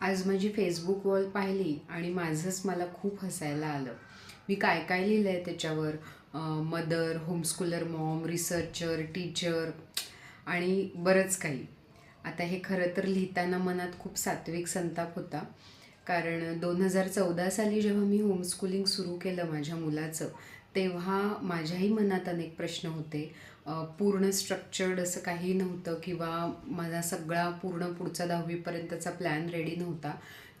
आज माझी Facebook wall पाहिली आणि माझंच मला खूप हसायला आलं. मी काय काय लिहिलं आहे त्याच्यावर mother homeschooler mom researcher teacher आणि बरंच काही. आता हे खरं तर लिहिताना मनात खूप सात्विक संताप होता. कारण दोन हजार चौदा साली जेव्हा मी होमस्कूलिंग सुरू केलं माझ्या मुलाचं तेव्हा माझ्याही मनात अनेक प्रश्न होते. पूर्ण स्ट्रक्चर्ड असं काही नव्हतं किंवा माझा सगळा पूर्ण पुढचा दहावीपर्यंतचा प्लॅन रेडी नव्हता.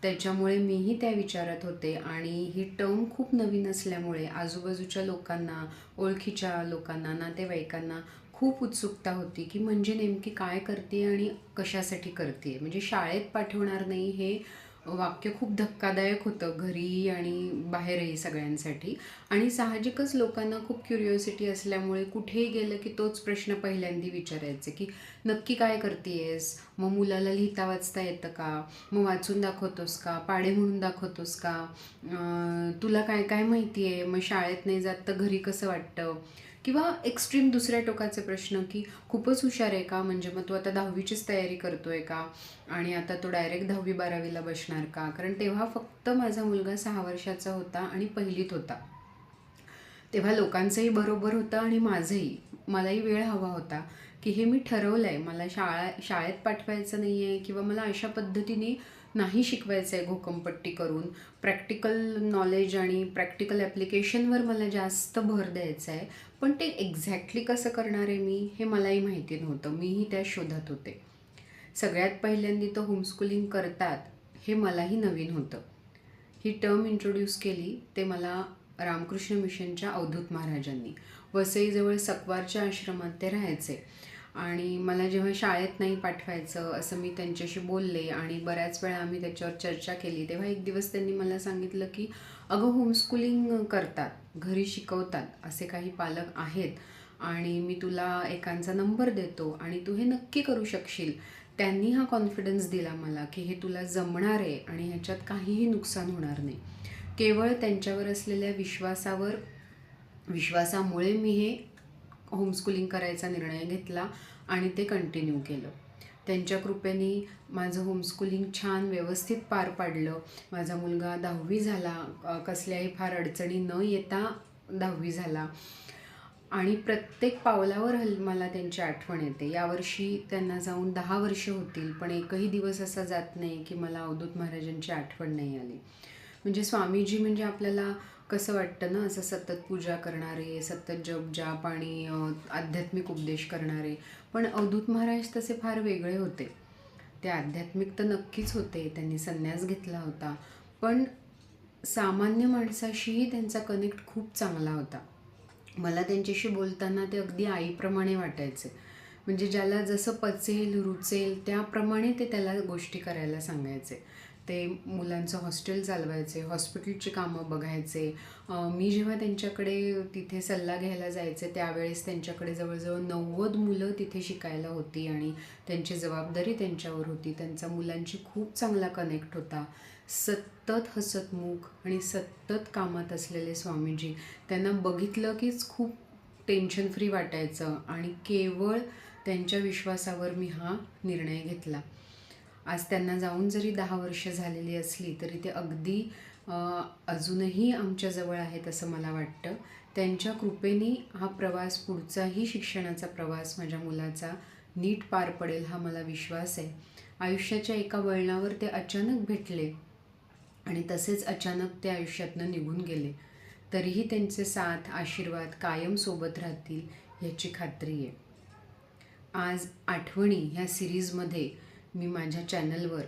त्याच्यामुळे मीही त्या विचारात होते आणि ही टर्म खूप नवीन असल्यामुळे आजूबाजूच्या लोकांना ओळखीच्या लोकांना नातेवाईकांना खूप उत्सुकता होती की म्हणजे नेमकी काय करते आणि कशासाठी करते म्हणजे शाळेत पाठवणार नाही हे वाक्य खूप धक्कादायक होतं घरी आणि बाहेरही सगळ्यांसाठी. आणि साहजिकच लोकांना खूप क्युरिओसिटी असल्यामुळे कुठेही गेलं की तोच प्रश्न पहिल्यांदा विचारायचे की नक्की काय करतेयस? मग मुलाला लिहिता वाचता येतं का? मग वाचून दाखवतोस का? पाढे म्हणून दाखवतोस का? तुला काय काय माहिती आहे मग शाळेत नाही जात तर घरी कसं वाटतं? किंवा एक्स्ट्रीम दुसऱ्या टोकाचे प्रश्न की खूपच हुशार आहे का? म्हणजे मग तू आता दहावीचीच तयारी करतोय का? आणि आता तो डायरेक्ट दहावी बारावीला बसणार का? कारण तेव्हा फक्त माझा मुलगा सहा वर्षाचा होता आणि पहिलीत होता. तेव्हा लोकांचंही बरोबर होतं आणि माझंही. मलाही वेळ हवा होता की हे मी ठरवलं आहे मला शाळा शाळेत पाठवायचं नाही आहे किंवा मला अशा पद्धतीने नाही शिकवायचं आहे घोकमपट्टी करून. प्रॅक्टिकल नॉलेज आणि प्रॅक्टिकल ॲप्लिकेशनवर मला जास्त भर द्यायचा आहे पण ते एक्झॅक्टली कसं करणार आहे मी हे मलाही माहिती नव्हतं. मीही त्या शोधात होते. सगळ्यात पहिल्यांदा तो होमस्कूलिंग करतात हे मलाही नवीन होतं. ही टर्म इंट्रोड्यूस केली ते मला रामकृष्ण मिशनच्या अवधूत महाराजांनी. वसईजवळ सकवारच्या आश्रमात ते राहायचे. आणि मला जेव्हा शाळेत नाही पाठवायचं असं मी त्यांच्याशी बोलले आणि बऱ्याच वेळा आम्ही त्याच्यावर चर्चा केली तेव्हा एक दिवस त्यांनी मला सांगितलं की अगं होमस्कूलिंग करतात घरी शिकवतात असे काही पालक आहेत आणि मी तुला एकांचा नंबर देतो आणि तू हे नक्की करू शकशील. त्यांनी हा कॉन्फिडन्स दिला मला की हे तुला जमणार आहे आणि ह्याच्यात काहीही नुकसान होणार नाही. केवळ त्यांच्यावर असलेल्या विश्वासावर विश्वासामुळे मी हे होमस्कूलिंग करायचा निर्णय घेतला आणि ते कंटिन्यू केलं. त्यांच्या कृपेने माझं होमस्कूलिंग छान व्यवस्थित पार पाडलं. माझा मुलगा दहावी झाला. कसल्याही फार अडचणी न येता दहावी झाला. आणि प्रत्येक पावलावर हल मला त्यांची आठवण येते. यावर्षी त्यांना जाऊन दहा वर्ष होतील पण एकही दिवस असा जात नाही की मला अवधूत महाराजांची आठवण नाही आली. म्हणजे स्वामीजी म्हणजे आपल्याला कसं वाटतं ना असं सतत पूजा करणारे सतत जप जाप आणि आध्यात्मिक उपदेश करणारे. पण अवधूत महाराज तसे फार वेगळे होते. ते आध्यात्मिक तर नक्कीच होते त्यांनी संन्यास घेतला होता. पण सामान्य माणसाशीही त्यांचा कनेक्ट खूप चांगला होता. मला त्यांच्याशी बोलताना ते अगदी आईप्रमाणे वाटायचे. म्हणजे ज्याला जसं पचेल रुचेल त्याप्रमाणे ते त्याला गोष्टी करायला सांगायचे. ते मुलांचं हॉस्टेल चालवायचे हॉस्पिटलची कामं बघायचे. मी जेव्हा त्यांच्याकडे तिथे सल्ला घ्यायला जायचे त्यावेळेस त्यांच्याकडे जवळजवळ नव्वद मुलं तिथे शिकायला होती आणि त्यांची जबाबदारी त्यांच्यावर होती. त्यांचा मुलांची खूप चांगला कनेक्ट होता. सतत हसतमुख आणि सतत कामात असलेले स्वामीजी. त्यांना बघितलं कीच खूप टेन्शन फ्री वाटायचं आणि केवळ त्यांच्या विश्वासावर मी हा निर्णय घेतला. आज त्यांना जाऊन जरी दहा वर्ष झालेली असली तरी ते अगदी अजूनही आमच्याजवळ आहेत असं मला वाटतं. त्यांच्या कृपेने हा प्रवास पुढचाही शिक्षणाचा प्रवास माझ्या मुलाचा नीट पार पडेल हा मला विश्वास आहे. आयुष्याच्या एका वळणावर ते अचानक भेटले आणि तसेच अचानक ते आयुष्यातनं निघून गेले. तरीही त्यांचे साथ आशीर्वाद कायम सोबत राहतील याची खात्री आहे. आज आठवणी ह्या सिरीजमध्ये मी माझ्या चॅनलवर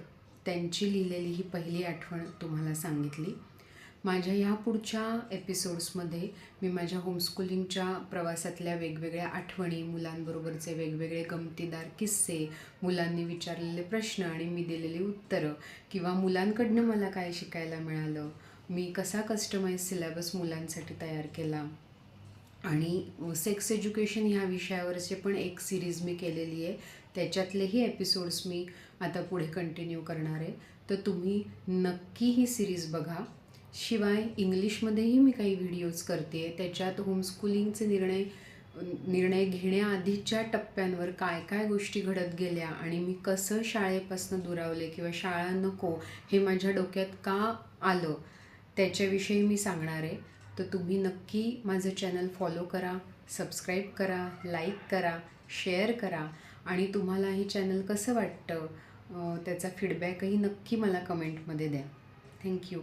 त्यांची लिहिलेली ही पहिली आठवण तुम्हाला सांगितली. माझ्या ह्या पुढच्या एपिसोड्समध्ये मी माझ्या होमस्कूलिंगच्या प्रवासातल्या वेगवेगळ्या आठवणी मुलांबरोबरचे वेगवेगळे गमतीदार किस्से मुलांनी विचारलेले प्रश्न आणि मी दिलेली उत्तरं किंवा मुलांकडनं मला काय शिकायला मिळालं मी कसा कस्टमाइज सिलेबस मुलांसाठी तयार केला आणि सेक्स एज्युकेशन ह्या विषयावरचे पण एक सिरीज मी केलेली आहे. त्याच्यातलेही एपिसोड्स मी आता पुढे कंटिन्यू करणार आहे. तर तुम्ही नक्की ही सिरीज बघा. शिवाय इंग्लिशमध्येही मी काही व्हिडिओज करते आहे त्याच्यात होमस्कूलिंगचे निर्णय निर्णय घेण्याआधीच्या टप्प्यांवर काय काय गोष्टी घडत गेल्या आणि मी कसं शाळेपासून दुरावले किंवा शाळा नको हे माझ्या डोक्यात का आलं त्याच्याविषयी मी सांगणार आहे. तर तुम्ही नक्की माझं चॅनल फॉलो करा सबस्क्राईब करा लाईक करा शेअर करा आणि तुम्हाला हे चॅनल कसं वाटतं त्याचा फीडबॅकही नक्की मला कमेंटमध्ये द्या. थँक्यू